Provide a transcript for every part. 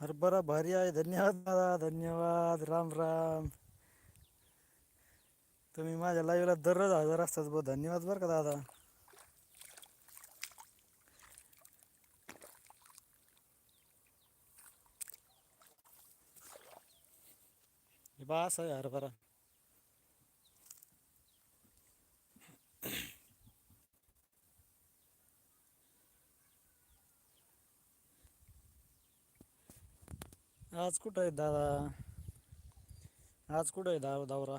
हरभरा भारी आहे. धन्यवाद दादा धन्यवाद. राम राम. तुम्ही माझ्या लाईव्हला दररोज हजर असतात बघ धन्यवाद बरं का दादा. बास बा असं आहे हरभरा. आज कुठं आहे दादा? आज कुठं आहे दाव दावरा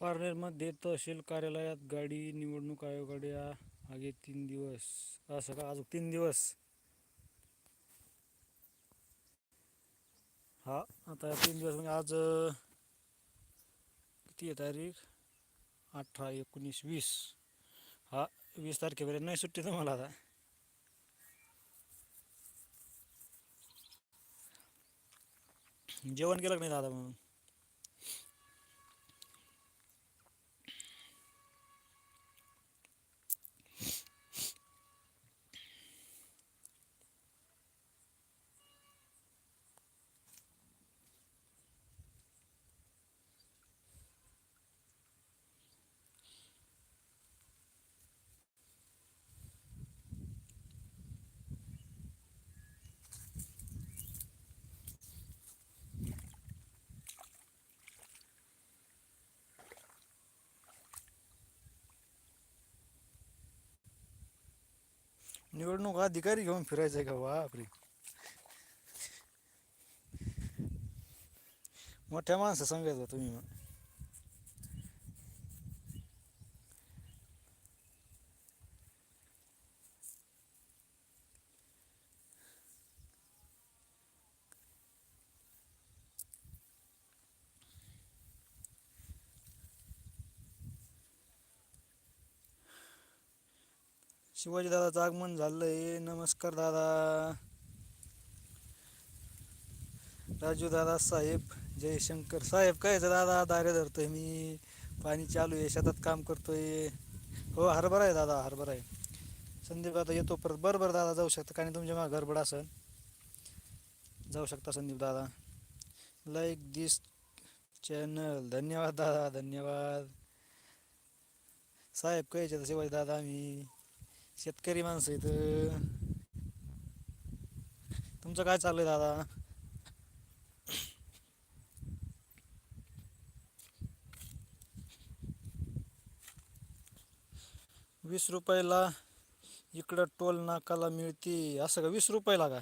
पारनेरमध्ये तहसील कार्यालयात गाडी निवडणूक आयोगाकडे आगे तीन दिवस. असं का अजून तीन दिवस. हा आता तीन दिवस म्हणजे आज किती आहे तारीख? अठरा एकोणीस वीस. हा वीस तारखेपर्यंत नाही सुट्टी तुम्हाला आता. जेवण केलं नाही दादा म्हणून निवडणूक अधिकारी घेऊन फिरायचं का बापरे? मोठ्या माणसं सांगायचं तुम्ही मग. शिवाजी दादाचं आगमन झालंय. नमस्कार दादा. राजू दादा साहेब जयशंकर साहेब काय दादा? दारे धरतोय मी. पाणी चालू आहे शेतात काम करतोय. हो हरभरा आहे दादा हरभरा आहे. संदीप दादा येतो परत. बरं बरं दादा जाऊ शकता कारण तुमच्या मला गडबड असेल. जाऊ शकता संदीप दादा. लाईक दिस चॅनल धन्यवाद दादा धन्यवाद. साहेब कायचे शिवाजी दादा मी शेतकरी माणसं इथं तुमचं काय चाललंय दादा? वीस रुपयाला इकडं टोल नाकाला मिळते. असं का? वीस रुपयाला का?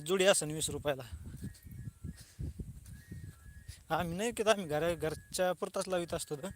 जुडी असं वीस रुपयाला. आम्ही नाही की आम्ही घरा घरच्या पुरताच लावित असतो तर